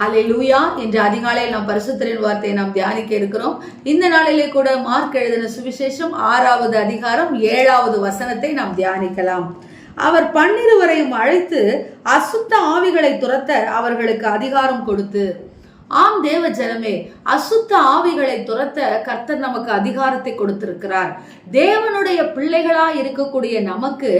ஹலே லூயா இன்று அதிகாலையில் நாம் பரிசுத்தரின் வார்த்தையை நாம் தியானிக்க இருக்கிறோம். இந்த நாளிலே கூட மார்க் எழுதின சுவிசேஷம் ஆறாவது அதிகாரம் ஏழாவது வசனத்தை நாம் தியானிக்கலாம். அவர் பன்னிருவரையும் அழைத்து அசுத்த ஆவிகளை துரத்த அவர்களுக்கு அதிகாரம் கொடுத்து ஆம் தேவ ஜனமே அசுத்த ஆவிகளை துரத்த கர்த்தர் நமக்கு அதிகாரத்தை கொடுத்திருக்கிறார். தேவனுடைய பிள்ளைகளா இருக்கக்கூடிய நமக்கு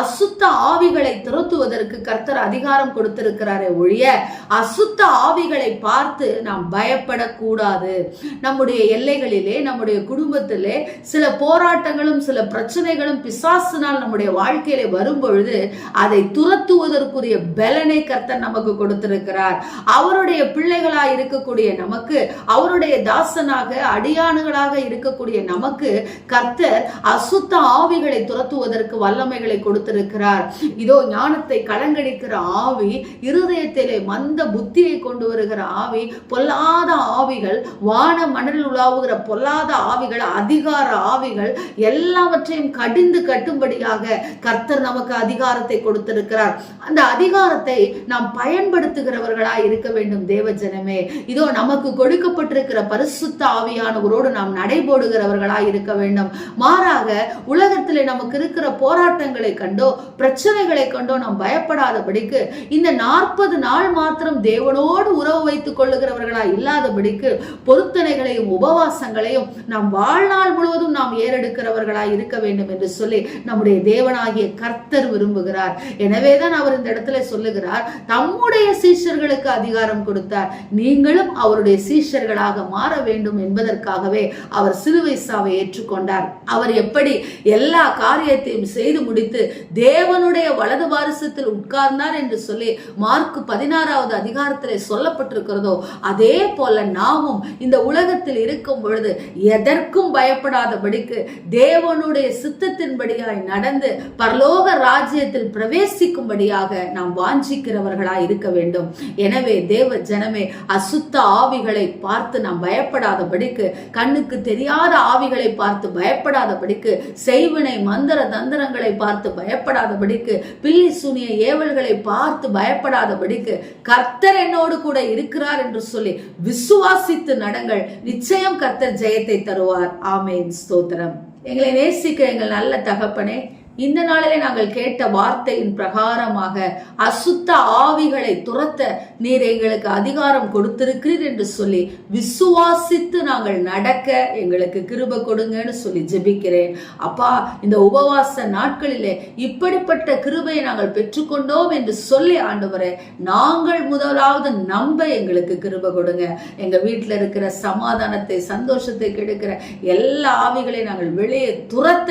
அசுத்த ஆவிகளை துரத்துவதற்கு கர்த்தர் அதிகாரம் கொடுத்திருக்கிறாரே ஒழிய அசுத்த ஆவிகளை பார்த்து நாம் பயப்படக்கூடாது. நம்முடைய எல்லைகளிலே நம்முடைய குடும்பத்திலே சில போராட்டங்களும் சில பிரச்சனைகளும் பிசாசினால் நம்முடைய வாழ்க்கையிலே வரும்பொழுது அதை துரத்துவதற்குரிய பலனை கர்த்தர் நமக்கு கொடுத்திருக்கிறார். அவருடைய பிள்ளைகளாய் இருக்கக்கூடிய நமக்கு அவருடைய தாசனாக அடியானுகளாக இருக்கக்கூடிய நமக்கு கர்த்தர் அசுத்த ஆவிகளை துரத்துவதற்கு வல்லமைகளை கொடுத்திருக்கிறார். இதோ ஞானத்தை கலங்கடிக்கிற ஆவி இருதயத்திலே மந்த புத்தியை கொண்டு வருகிற ஆவி பொல்லாத ஆவிகள் வான மணலில் உலாவுகிற பொல்லாத ஆவிகள் அதிகார ஆவிகள் எல்லாவற்றையும் கடிந்து கட்டும்படியாக கர்த்தர் நமக்கு அதிகாரத்தை கொடுத்திருக்கிறார். அந்த அதிகாரத்தை நாம் பயன்படுத்துகிறவர்களாய் இருக்க வேண்டும் தேவ ஜனமே. இதோ நமக்கு கொடுக்கப்பட்டிருக்கிற பரிசுத்த ஆவியானவரோடு நாம் நடைபோடுகிறவர்களாய் இருக்க வேண்டும். மாறாக உலகத்தில் நமக்கு இருக்கிற போராட்டங்களை கண்டோ பிரச்சனைகளை கண்டோ நாம் பயப்படாதபடிக்கு இந்த நாற்பது நாள் மாத்திரம் தேவனோடு உறவு வைத்துக் கொள்ளுகிறவர்களாய் இல்லாதபடிக்கு பொருத்தனைகளையும் உபவாசங்களையும் நாம் வாழ்நாள் முழுவதும் நாம் ஏறெடுக்கிறவர்களாய் இருக்க வேண்டும் என்று சொல்லி நம்முடைய தேவனாகிய கர்த்தர் விரும்புகிறார். எனவேதான் அவர் இந்த இடத்துல சொல்லுகிறார் தம்முடைய சீஷர்களுக்கு அதிகாரம் கொடுத்தார். நீ நீங்களும் அவருடைய சீஷர்களாக மாற வேண்டும் என்பதற்காகவே அவர் சிலுவை சாவை ஏற்றுக்கொண்டார். அவர் எப்படி எல்லா காரியத்தையும் செய்து முடித்து தேவனுடைய வலது வாரிசத்தில் உட்கார்ந்தார் என்று சொல்லி மார்க் பதினாறாவது அதிகாரத்தில் சொல்லப்பட்டிருக்கிறதோ அதே போல நாமும் இந்த உலகத்தில் இருக்கும் பொழுது எதற்கும் பயப்படாதபடிக்கு தேவனுடைய சித்தத்தின்படியாய் நடந்து பரலோக ராஜ்யத்தில் பிரவேசிக்கும்படியாக நாம் வாஞ்சிக்கிறவர்களாய் இருக்க வேண்டும். எனவே தேவ ஜனமே அஸ் அசுத்த ஆவிகளை பார்த்து நாம் பயப்படாதபடிக்கு கண்ணுக்கு தெரியாத ஆவிகளை பார்த்து பயப்படாதபடிக்கு செய்வினை மந்திர தந்திரங்களை பார்த்து பயப்படாதபடிக்கு பில்லி சுனிய ஏவல்களை பார்த்து பயப்படாதபடிக்கு கர்த்தர் என்னோடு கூட இருக்கிறார் என்று சொல்லி விசுவாசித்து நடங்கள். நிச்சயம் கர்த்தர் ஜெயத்தை தருவார். ஆமேன். ஸ்தோத்திரம். எங்களை நேசிக்க எங்கள் நல்ல தகப்பனே இந்த நாளிலே நாங்கள் கேட்ட வார்த்தையின் பிரகாரமாக அசுத்த ஆவிகளை துரத்த நீர் எங்களுக்கு அதிகாரம் கொடுத்திருக்கிறீர் என்று சொல்லி விசுவாசித்து நாங்கள் நடக்க எங்களுக்கு கிருப கொடுங்கன்னு சொல்லி ஜெபிக்கிறேன். அப்பா இந்த உபவாச நாட்களிலே இப்படிப்பட்ட கிருபையை நாங்கள் பெற்றுக்கொண்டோம் என்று சொல்லி ஆண்டவரே நாங்கள் முதலாவது நம்ப எங்களுக்கு கிருப கொடுங்க. எங்க வீட்டில் இருக்கிற சமாதானத்தை சந்தோஷத்தை கெடுக்கிற எல்லா ஆவிகளையும் நாங்கள் வெளியே துரத்த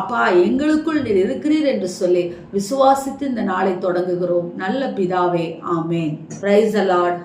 அப்பா எங்களுக்குள் நீர் இருக்கிறீர் என்று சொல்லி விசுவாசித்து இந்த நாளை தொடங்குகிறோம். நல்ல பிதாவே ஆமேன். Price allot